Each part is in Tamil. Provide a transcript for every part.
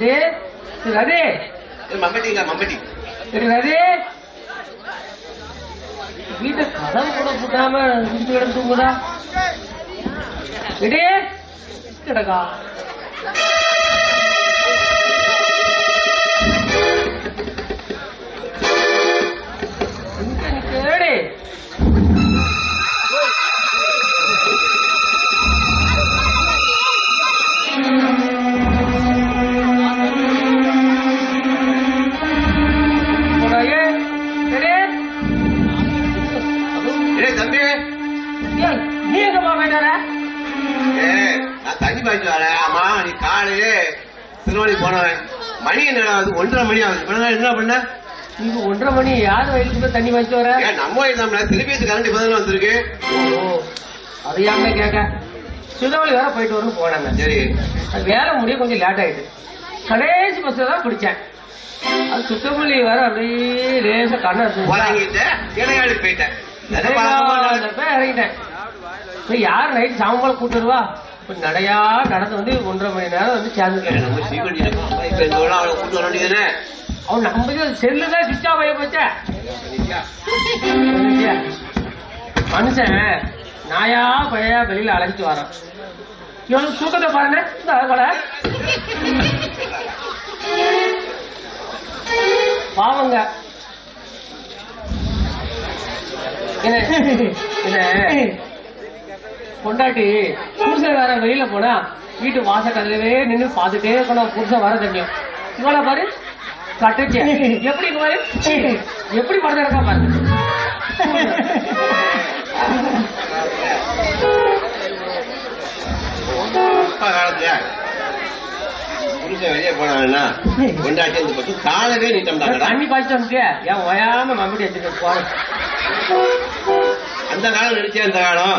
ரதே ரதே மம்பட்டிங்க மம்பட்டி ரதே வீட்டை கதவு கூட போட்டாம இருந்து கிடந்து தூங்குதா? இடே கிடக்கா. திருவள்ளி போனவன். மணி என்னடா அது ஒன்றரை மணி ஆகுது. நான் என்ன பண்ண? நீங்க ஒன்றரை மணி யார் வயலுக்கு போய் தண்ணி வச்சு வர? ஏன் நம்ம நம்ம திருப்பி கரண்ட் பதில் வந்திருக்கு. ஓ அறியாம கேட்க. சுதவழி வேற போயிட்டு வரணும் போனாங்க. சரி. அது வேலை முடிய கொஞ்சம் லேட் ஆயிட்டு கடைசி பஸ் தான் பிடிச்சேன். அது சுத்தமல்லி வேற அப்படியே லேசா கண்ணை இடையாளி போயிட்டேன். இறங்கிட்டேன். யார் நைட் சாம்பல் கூட்டுருவா நடையா நடந்து வந்து ஒன்றரை மணி நேரம் வந்து வேண்டியதானே அவன் நம்ம செல்லு தான் ஆஃப் ஆகி போச்சே? மனுஷன் நாயா பழையா வெளியில அழைச்சிட்டு வரான். இவனுக்கு தூக்கத்தை பாருங்க. பாவங்க. என்ன? என்ன? பொண்டாட்டி புருஷன் வேற வெளியில போனா வீட்டு வாச கதவே நின்னு பாத்துட்டே இருக்கணும். புருஷன் வர தெரியும். இவள பாரு கட்டுச்சு எப்படி பாரு? எப்படி படுத்து இருக்கா பாரு? வெளியே போனாங்கன்னா கொண்டாட்டி இந்த பக்கம் காலவே நீட்டம்டாங்கடா தண்ணி பாய்ச்சிட்டு ஏன் ஓயாம மம்படி வச்சுட்டு போறேன். அந்த காலம் நடிச்சே அந்த காலம்.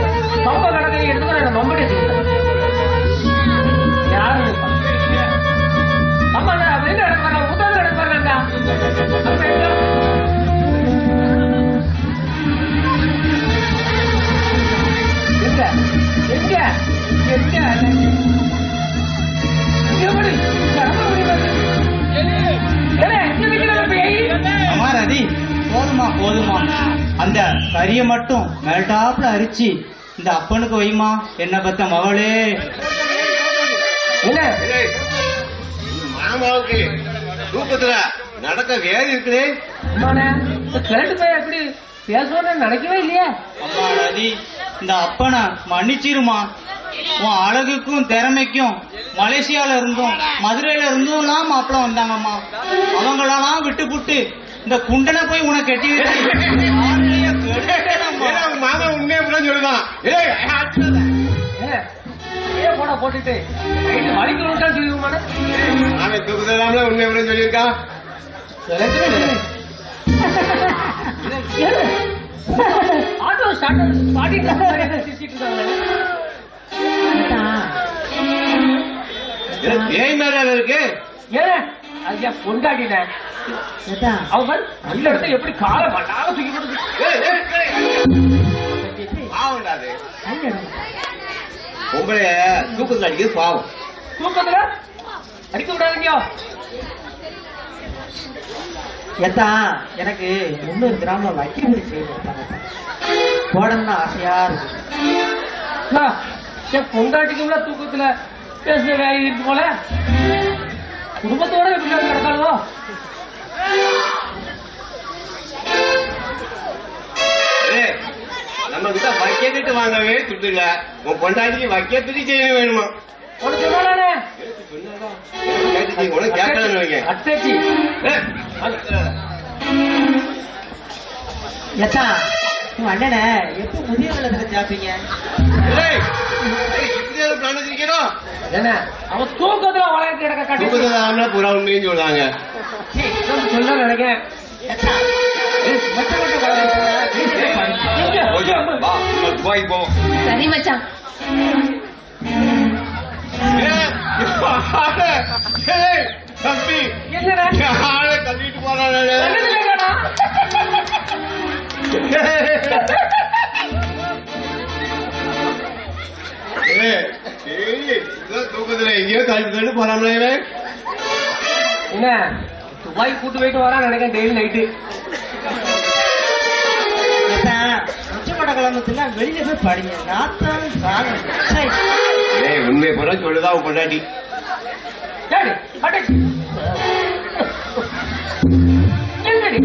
கறியை மட்டும் மேல்டாப்ல அரிச்சு இந்த அப்பனுக்கு வைமா என்ன பத்த மகளே என்ன மாமாவுக்கு. தூக்கத்துல நடக்க வேதி இருக்குதே. கிழட்டு போய் எப்படி பேசுவோன்னு நினைக்கவே இல்லையே. அம்மா ரதி இந்த அப்பனை மன்னிச்சிருமா. உன் அழகுக்கும் திறமைக்கும் மலேசியால இருந்தும் மதுரையில இருந்தும்லாம் மாப்பிள்ள வந்தாங்கம்மா. அவங்களெல்லாம் விட்டு புட்டு இந்த குண்டனை போய் உனக்கு கட்டி மாமா உண்மையை சொல்லுதான். ஏன் ஏன் போட்டுட்டு. வலிக்கணும்ட்டா சொல்லுவானே அவன் தூக்கத்துல உண்மையை சொல்லியிருக்கான் ஆட்டோ ஸ்டார்ட் பாட்டிட்டு சிரிச்சிட்டு இருக்காங்க ஏ, பேய் மேல இருக்கு. ஏன் ஐயா பொண்டாட்டின அவன் இடத்த எப்படி காலை தூக்கி பொம்பளை தூக்கத்துல அடிக்கிறது பாவம். தூக்கத்துல அடிக்க விடாதீங்க எனக்கு முன்னூறு கிராம வைக்கமுடி செய்து போடணும்னு ஆசையா இருக்கு. பொண்டாட்டிக்கும்ல தூக்கத்துல பேசுற வேலை இருக்கு போல. குடும்பத்தோட எப்படி கிடக்காளோ நம்ம கிட்ட வைக்கத்துட்டு வாங்கவே துட்டுல உன் பொண்டாட்டிக்கு வைக்கத்துக்கு செய்ய வேணுமா? உனக்கு கேட்கலன்னு வைங்க அண்ணனை எப்போ முதிய காலத்துல சாப்பீங்க ஏய், ஏய், இப்படி ஒரு plan வச்சிருக்கீங்களோ? என்ன? அவன் தூக்கத்துல வளர்த்து கிடக்க கட்டி பூரா உண்மையும் சொல்றாங்க. சொல்ல நினைக்கிறேன் சரி மச்சான். தம்பி. ஆளை தள்ளிட்டு போறானே? தள்ளி தள்ளி போறாங்களே. என்ன? துபாய் கூட்டு போயிட்டு வரான் நினைக்கிறேன் டெய்லி நைட்டு உச்சப்பட்ட கிளம்பத்துல வெளியில போய் படிங்க. நாத்தான் சாதம். ஏய் உண்மையை போல சொல்லுதான் உன் பொண்டாட்டி. என்னடி?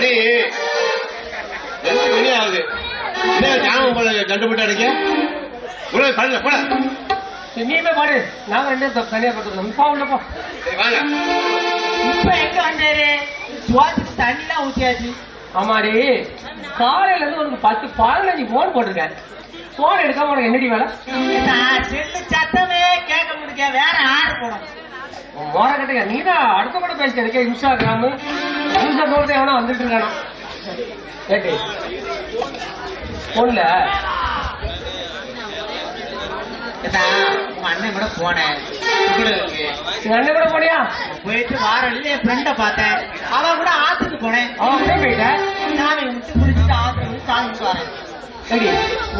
மணி. ரெண்டு மணி ஆகுது? என்ன ஜாமம் போல கண்டுபிட்டு அடைக்க? போல சரி, நீ போய் பாடு நாங்க ரெண்டு பேரும் தனியா படுத்துக்கிறோம் போ உள்ள போ. வாங்க. இப்ப எங்க வந்தாரு? சுவாத்துக்கு தண்ணிலாம் ஊத்தியாச்சு. ஆமாடி. காலையில இருந்து உனக்கு பத்து பதினஞ்சு போன் போட்டிருக்கேன். போன் எடுக்காம உனக்கு என்னடி வேலை? செல்லு சத்தமே கேட்க முடிய வேற ஆடு போடும் மோர கட்டையா நீ தான் அடுத்த கூட பேசிட்டு இருக்க இன்ஸ்டாகிராம் இன்ஸ்டா போறது எவனா வந்துட்டு இருக்கானா கேட்டு போன்ல உங்க அண்ணன் கூட போனேன். எங்க அண்ணன் கூட போனியா? போயிட்டு வார வழியில என் ஃப்ரெண்ட பார்த்தேன். அவன் கூட ஆத்துக்கு போனேன். அவன் கூட போயிட்ட? சாமி விட்டு குளிச்சுட்டு ஆத்துல வந்து சாமி கும்பிட்டு வரேன். சரி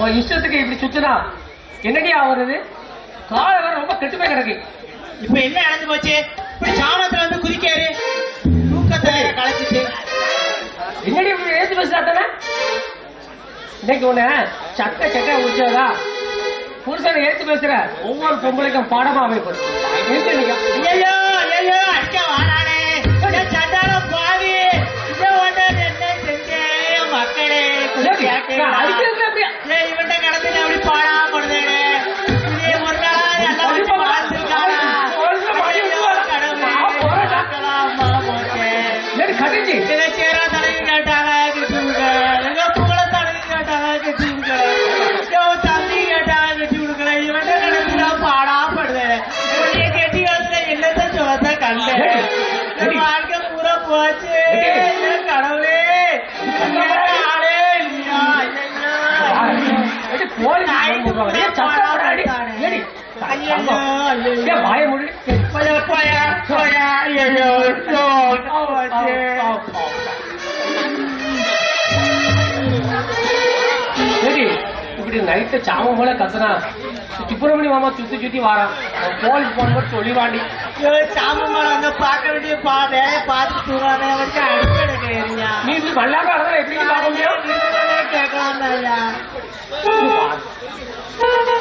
உன் இஷ்டத்துக்கு இப்படி சுத்துனா என்னடி ஆகுறது காலை வேற ரொம்ப கெட்டு போய் கிடக்கு. இப்ப என்ன நடந்து போச்சு? இப்படி சாமத்துல வந்து குதிக்காரு இப்படி இன்னைக்கு உன்ன சக்க சக்க உச்சதா புருஷனை ஏத்து பேசுற ஒவ்வொரு பொம்பளைக்கும் பாடமா அமைப்பு. இப்படி நைட்டு சாமம் போல கத்துனா சுப்பிரமணி மாமா சுத்தி சுத்தி வாரான். போலீஸ் போன் போட்டு சொல்லிவாண்டி ஐயோ, சாமி மேல வந்து பார்க்க வேண்டிய பா வேலையை பார்த்துட்டு தூங்காத வச்சு ஏறியா நீ இப்படி எப்படி பார்க்க முடியும்? கேட்கலாம் 了。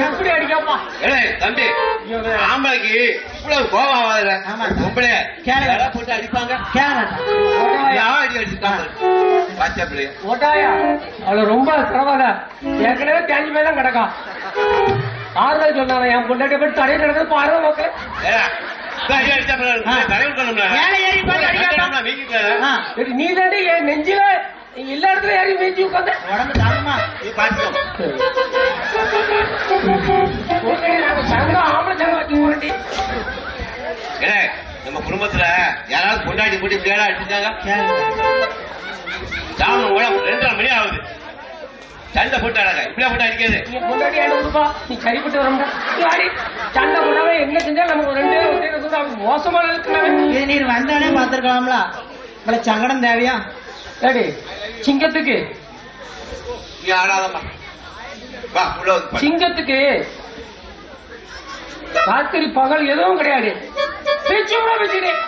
எப்படி அடிக்காப்பா? ஏய், தம்பி ஆம்பளைக்கு இவ்வளவு கோபம் ஆகாதுல. பொம்பளை போட்டு அடிப்பாங்க? யாரும் அடி அடிச்சுட்டாங்க பச்சை பிள்ளைய. ஓட்டாயா? அவள ரொம்ப பரவாயில்ல ஏற்கனவே தேஞ்சு போய் தான் கிடக்கா. ஆறுதல் சொன்னாங்க என் பொண்டாட்டி போய் தடையை கிடக்குது பாருங்க மக்கள் நீ தாண்டி என் நெஞ்சில எல்லா இடத்துல ஏறி மேய்ச்சி உட்காந்து. உடம்பு பாத்துக்கோ. ஆம்பளை ஏடா, நம்ம குடும்பத்துல யாராவது பொண்டாட்டி போட்டு கேளுங்க சாமி கூட ரெண்டரை மணி ஆகுது. சண்டை போட்டு அழக இப்படியா போட்டு அடிக்காது நீ பொண்டாட்டி ஆண்டு கொடுப்பா நீ சரிப்பட்டு வரமுடா வாடி. சண்டை போடாம என்ன செஞ்சா நமக்கு ரெண்டு மோசமான நீர் வந்தானே பார்த்துருக்கலாம்ல. இவ்வளவு சங்கடம் தேவையா? ஏடி சிங்கத்துக்கு நீ ஆடாதம்மா வா உள்ள வந்து. சிங்கத்துக்கு ராத்திரி பகல் எதுவும் கிடையாது பேச்சு கூட பேசுறேன்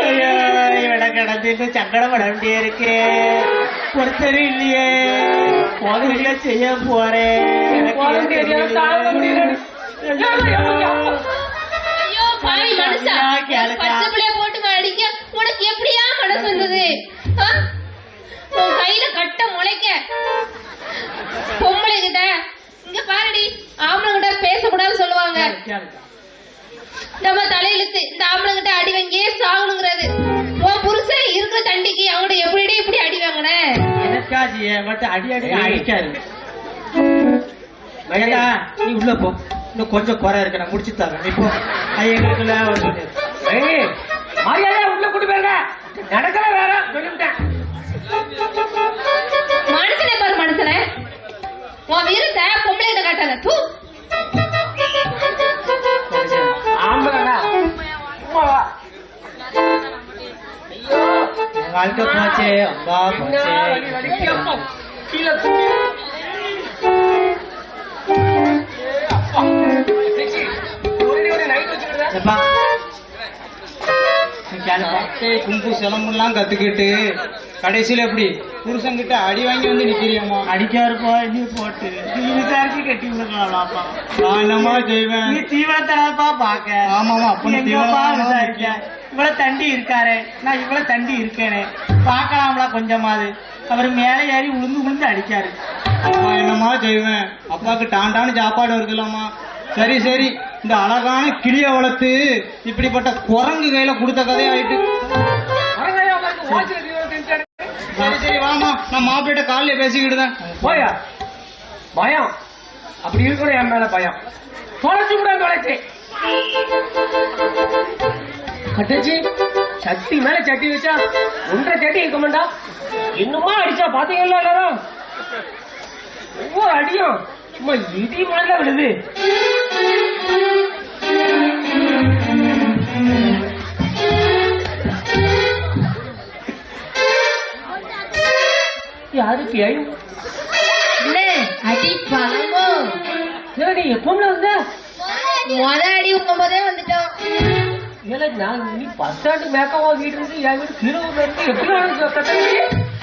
ஐயோ, இவனை கடத்திட்டு சங்கடப்பட வேண்டிய இருக்கு ஒருத்தர் இல்லையே போதையில செய்ய போறேன் எனக்கு கேளுக்கா. பச்சை பிள்ளைய போட்டு அடிக்க உனக்கு உன் கையில கட்ட முளைக்க. பொம்பளை கிட்ட. இங்க பாருடி ஆம்பளை கிட்ட பேசக்கூடாதுன்னு சொல்லுவாங்க. நம்ம தலையிழுத்து இந்த ஆம்பளை கிட்ட அடி வாங்கியே சாகணுங்கிறது. உன் புருஷன் இருக்கிற தண்டிக்கு அவங்கள்ட்ட எப்படி இப்படி அடி வாங்கின? அடி அடி அடிக்காரு மகேதா நீ உள்ள போ. இன்னும் கொஞ்சம் குறை இருக்கு நான் முடிச்சு தரேன். நீ போ. அது எங்களுக்குள்ள ஒரு ஏய், நடக்கல வேற சொல்லிவிட்டேன். மனுஷனே பாரு மனுஷனே. உன் வீரத்தை பொம்பளை கிட்ட காட்டாத. தூ. வாழ்க்கை போச்சே அப்பா. போச்சே கேளுப்பா ஏய், கும்பு சிலம்புலாம் கத்துக்கிட்டு கடைசியில எப்படி புருஷன்கிட்ட அடி வாங்கி வந்து நிக்கிறியம்மா அடிக்காருப்பா நீ போட்டு. விசாரிச்சு கட்டி விடுக்கலாம்ப்பா நான் என்னமா செய்வேன். நீ தீவிரத்தனப்பா பாக்க. ஆமாமா, அப்ப நீ எங்கப்பா தீவிரமா விசாரிக்க இவ்வளவு தண்டி இருக்காரே. நான் இவ்வளவு தண்டி இருக்கேனே. பார்க்கலாம்ல கொஞ்சமாவது. அவர் மேலே ஏறி உளுந்து உளுந்து அடிக்காரு. அப்பா என்னமா செய்வேன்? அப்பாவுக்கு டாண்டான்னு சாப்பாடு வருதுலாமா சரி சரி. இந்த அழகான கிளிய வளர்த்து இப்படிப்பட்ட குரங்கு கையில கொடுத்த கதையாயிட்டு வரங்கய்யா, சரி சரி வாமா நான் மாப்பிள்ளைட்ட காலையில பேசிக்கிட்டுதான் போயா? பயம். அப்படி இருக்கணும் என் மேல பயம். தொலைச்சு கூட தொலைச்சு. கட்டச்சி. சட்டி மேல சட்டி வச்சா ஒன்றரை சட்டி இருக்க மாட்டா இன்னுமா அடிச்சா பாத்தீங்களா எல்லாரும் ஒவ்வொரு அடியும் சும்மா இடி மாதிரி விழுது. யாருக்கு என்ன அடி பழமோ ஏடி எப்பவுமே வந்த? மொத அடி போதே வந்துட்டோம். ஏல நான் நீ ஸ்டாண்டு மேக்கவா வீடு இருந்து என் வீடு திருவூர்ல இருந்து எப்படி?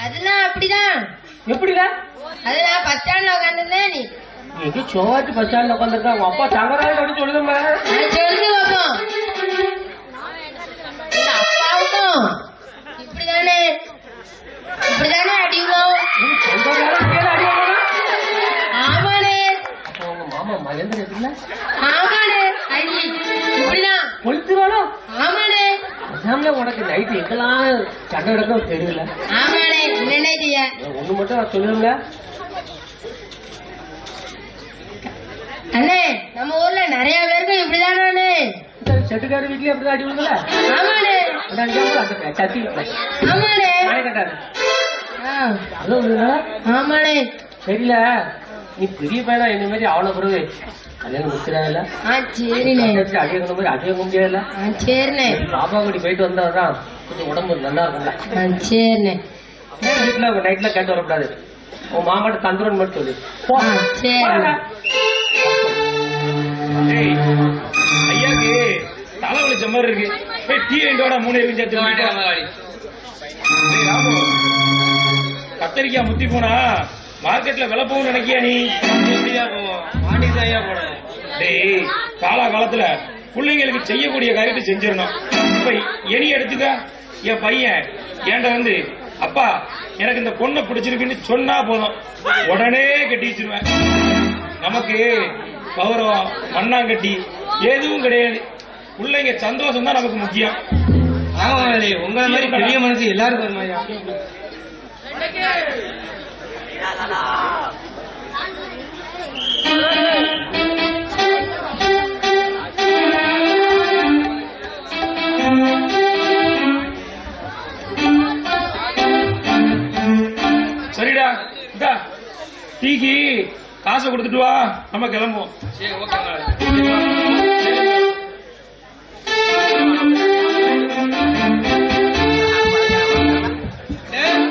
அதெல்லாம் அப்படிதான். எப்படில அது நான் பஸ் ஸ்டாண்ட்ல உட்காந்துருந்தேன் நீ. எங்க சோவாட்டி பஸ் ஸ்டாண்ட்ல உட்காந்துருக்கா உங்க அப்பா தங்கராஜ் அப்படி சொல்லுங்க நான் சொல்லி பார்ப்போம் எங்க அப்பாவுக்கும் இப்படிதானே இப்படிதானே அடி விழும் சொந்த நேரம் கீழே அடி வாங்கணும். ஆமாண்ணே அப்போ உங்க மாமா மகேந்திர இருக்குல்ல ஆமாண்ணே அடி இப்படிதான் கொளுத்துவானோ ஆமாண்ணே அதாமல உனக்கு நைட்டு எங்கெல்லாம் சண்டை நடக்கும் தெரியல ஆமாண்ணே என்னண்ணே செய்ய ஒண்ணு மட்டும் நான் சொல்லுங்க அண்ணே நம்ம ஊர்ல நிறைய பேருக்கு இப்படிதானே செட்டுக்கார வீட்லயே அப்படிதான் அடி விழுங்கல? ஆமாண்ணே. சட்டி ஆமாண்ணே. ஆமாண்ணே. தெரியல. நீ பெரிய பையனா என்ன மாதிரி அவன பிறகு கல்யாணம் முடிச்சிடாதுல்ல சரிண்ணே. அடிய கொண்டு போய் அடிய முடியாதுல்ல? ஆ சரிண்ணே. பாப்பா கூடி போயிட்டு வந்தாதான் கொஞ்சம் உடம்பு நல்லா இருக்கும்ல. சரிண்ணே. வீட்டுல நைட்ல கேட்டு வரக்கூடாது. உன் மாமாட்ட தந்துரும் மட்டும் சொல்லு. ஐயாக்கு தலை வலிச்ச மாதிரி இருக்கு. டீ ரெண்டோட மூணு ராமு, கத்தரிக்காய் முத்தி போனா மார்க்கெட்ல விலை போகும் நினைக்கியா நீ? டேய் காலா காலத்துல பிள்ளைங்களுக்கு செய்யக்கூடிய காரியத்தை செஞ்சிடணும். இப்ப எலி எடுத்துக்க என் பையன் ஏன்ட வந்து அப்பா எனக்கு இந்த பொண்ணை பிடிச்சிருக்குன்னு சொன்னா போதும். உடனே கட்டி வச்சிருவேன் நமக்கு கௌரவம் மண்ணாங்கட்டி எதுவும் கிடையாது. பிள்ளைங்க சந்தோஷம் தான் நமக்கு முக்கியம். ஆமா உங்களை மாதிரி பெரிய மனசு எல்லாருக்கும் வருமாயா சரிடா டீக்கு காசை கொடுத்துட்டு வா. நம்ம கிளம்புவோம்.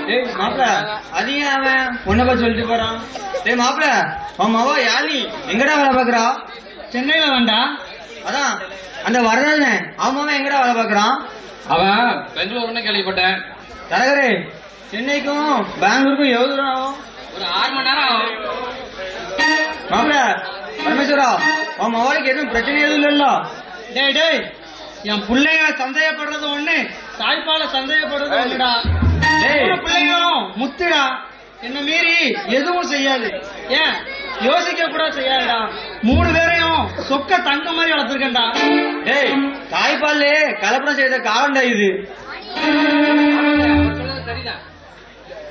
டேய் மாப்பிள அதிகம் அவன் உன்னை பத்தி சொல்லிட்டு போறான். டேய் மாப்பிள உன் மவ யாழி எங்கடா வேலை பாக்குறா சென்னையில வேண்டா அதான் அந்த வரதன் அவன் எங்கடா வேலை பார்க்கறான்? அவன்? பெங்களூர்னு கேள்விப்பட்டேன். தரகரே சென்னைக்கும் பெங்களூருக்கும் எவ்வளவு தூரம் ஆகும்? ஒரு ஆறு மணி நேரம் ஆகும். மாப்பிள பரமேஸ்வரா உன் மகளுக்கு எதுவும் பிரச்சனை எதுவும் இல்லல்ல? டேய் டேய் என் பிள்ளைங்க சந்தேகப்படுறது ஒண்ணு. தாய்ப்பால சந்தேகப்படுறது ஒண்ணுடா. பிள்ளைங்களும் முத்துடா. என்ன மீறி எதுவும் செய்யாது. ஏன்? யோசிக்க கூட செய்யாதுடா. மூணு பேரையும் சொக்க தங்க மாதிரி வளர்த்துருக்கேன்டா. டேய் தாய்ப்பால்லே கலப்படம் செய்த காலம்டா இது?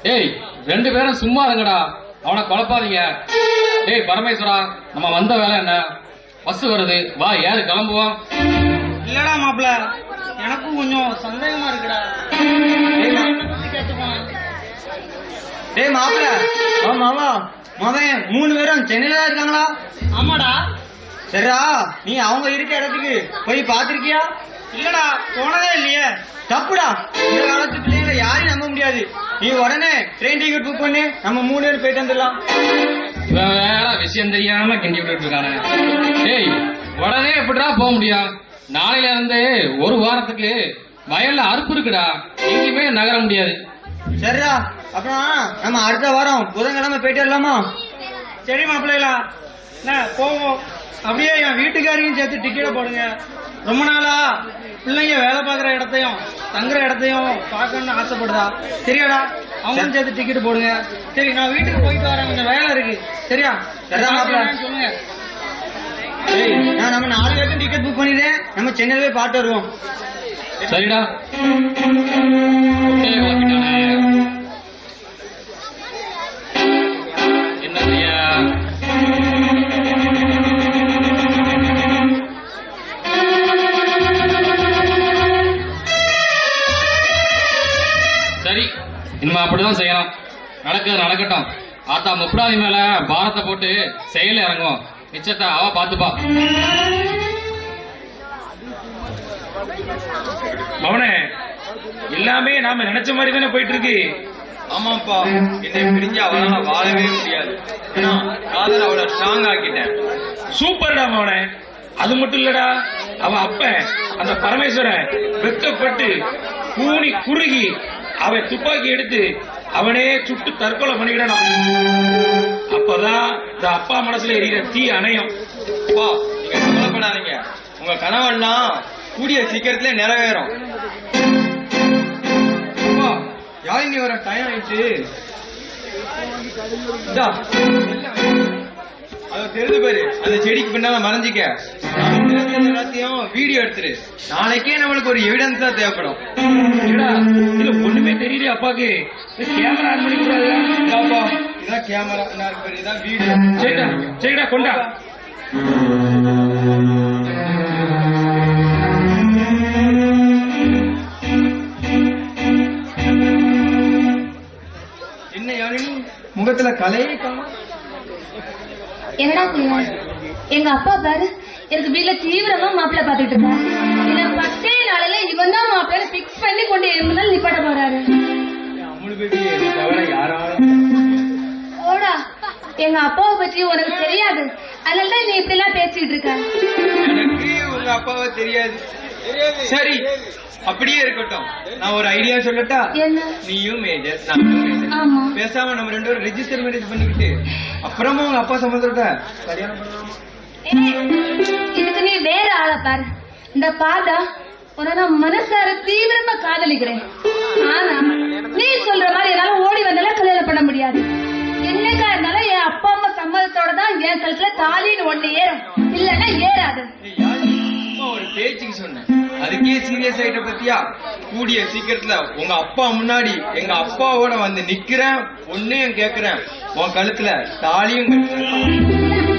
டேய் ரெண்டு பேரும் சும்மா இருங்கடா. அவனை குழப்பாதீங்க டேய் பரமேஸ்வரா நம்ம வந்த வேலை என்ன? பஸ் வருது. வா யாரு கிளம்புவோம். இல்லடா மாப்பிள எனக்கும் கொஞ்சம் சந்தேகமா இருக்குடா. டேய் மாப்பிள ஓ மாமா மவன் மூணு பேரும் சென்னையில தான் இருக்காங்களா? ஆமாடா. சரிடா நீ அவங்க இருக்க இடத்துக்கு போய் பாத்திருக்கியா இல்லடா போனதே இல்லையே. தப்புடா. இந்த காலத்து பிள்ளைங்களை யாரையும் நம்ப முடியாது. நீ உடனே ட்ரெயின் டிக்கெட் புக் பண்ணி. நம்ம மூணு பேரும் போயிட்டு வந்துடலாம். இவன் வேற விஷயம் தெரியாம கிண்டி விட்டுட்டு இருக்கானே. டேய் உடனே எப்படிடா போக முடியும்? நாளையில இருந்து ஒரு வாரத்துக்கு வயல்ல அறுப்பு இருக்குடா. எங்கேயுமே நகர முடியாது. சரிடா அப்புறம் நம்ம அடுத்த வாரம் புதன்கிழமை போயிட்டு வரலாமா? சரி மாப்பிள்ளைகளா என்ன போவோம். அப்படியே என் வீட்டுக்காரையும் சேர்த்து டிக்கெட்டை போடுங்க. ரொம்ப நாளா பிள்ளைங்க வேலை பார்க்குற இடத்தையும் தங்குற இடத்தையும் பார்க்கணும்னு ஆசைப்படுதா சரியாடா? அவங்களும் சேர்த்து டிக்கெட் போடுங்க. சரி நான் வீட்டுக்கு போயிட்டு வரேன். கொஞ்சம் வேலை இருக்கு. சரியா? சொல்லுங்க. நான் நம்ம நாலு பேருக்கும் டிக்கெட் புக் பண்ணிடுறேன். நம்ம சென்னையில போய் பார்த்து வருவோம். சரிடா. இனிமே அப்படிதான் செய்யணும் நடக்கிறது நடக்கட்டும். ஆத்தா முப்படாதி மேல பாரத்தை போட்டு செயல இறங்குவோம். மிச்சத்தை அவ பாத்துப்பா மவனே எல்லாமே நாம நினைச்ச மாதிரி தானே போயிட்டு இருக்கு ஆமாப்பா என்னை பிரிஞ்சு அவளால வாழவே முடியாது. காதல் அவளை ஸ்ட்ராங் ஆக்கிட்டேன். சூப்பர்டா மவனே அது மட்டும் இல்லடா அவ அப்ப அந்த பரமேஸ்வரன் வெக்கப்பட்டு கூனி குறுகி அவன் துப்பாக்கி எடுத்து அவனே சுட்டு தற்கொலை பண்ணிக்கிடணும். அப்பதான் இந்த அப்பா மனசுல எரியிற தீ அணையும். அப்பா நீங்க கவலைப்படாதீங்க. உங்க கனவெல்லாம் கூடிய சீக்கிரத்துல நிறைவேறும். அப்பா யாழினி வர டைம் ஆயிடுச்சு? அதை தெரிஞ்சு பாரு அந்த செடிக்கு பின்னால மறைஞ்சிக்க. எல்லாத்தையும் வீடியோ எடுத்துரு. நாளைக்கே நம்மளுக்கு ஒரு எவிடன்ஸா தேவைப்படும். என்னடா, இதுல ஒண்ணுமே தெரியல அப்பாக்கு. கேமரா ஆன் பண்ணி கூடாதா? இதாப்பா, இதான் கேமரா இதான் வீடியோ சரிடா சரிடா கொண்டா. என்ன யாழினி முகத்துல கலையே காணோம். என்னடா எங்க அப்பா பாரு. எனக்கு வீட்ல தீவிரமா மாப்பிள்ளை பாத்துட்டு இருக்கா இந்த பத்தே நாளில இவன் தான் மாப்பிள்ளை பிக்ஸ் பண்ணி கொண்டு எம்பதால் நிப்பாட்ட போறாரு. ஓடா எங்க அப்பாவை பற்றி உனக்கு தெரியாது. அதனால தான் நீ இப்படி எல்லாம் பேசிட்டு இருக்க. உங்க அப்பாவை தெரியாது சரி அப்படியே இருக்கட்டும். நான் ஒரு ஐடியா சொல்லட்டா? நீயும் மேஜர் நானும் பேசாம நம்ம ரெண்டு பேரும் ரெஜிஸ்டர் மேரேஜ் பண்ணிக்கிட்டு அப்புறமா உங்க அப்பா சம்மந்தோட கல்யாணம் இதுக்கு நீ வேற பாரு. இந்த பாதா உன நான் மனசார தீவிரமா காதலிக்கிறேன். ஆனா நீ சொல்ற மாதிரி என்னால ஓடி வந்தாலும் கல்யாணம் பண்ண முடியாது. என்னக்கா இருந்தாலும் என் அப்பா அம்மா சம்மதத்தோட தான் என் கழுத்துல தாலின்னு ஒண்ணு ஏறும். இல்லன்னா ஏறாது. ஒரு பேச்சுக்கு சொன்னேன் அதுக்கே சீரியஸ் ஆயிட்ட பத்தியா? கூடிய சீக்கிரத்துல உங்க அப்பா முன்னாடி எங்க அப்பாவோட வந்து நிக்கிறேன் ஒன்னையும் கேக்குறேன். உன் கழுத்துல தாலியும் கட்டுறேன்.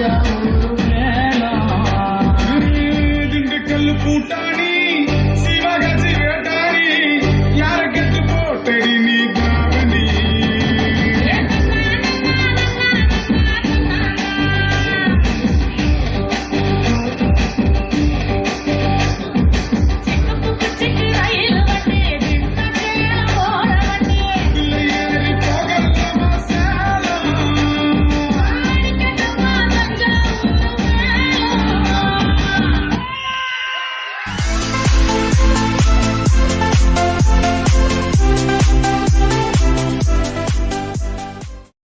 Yeah.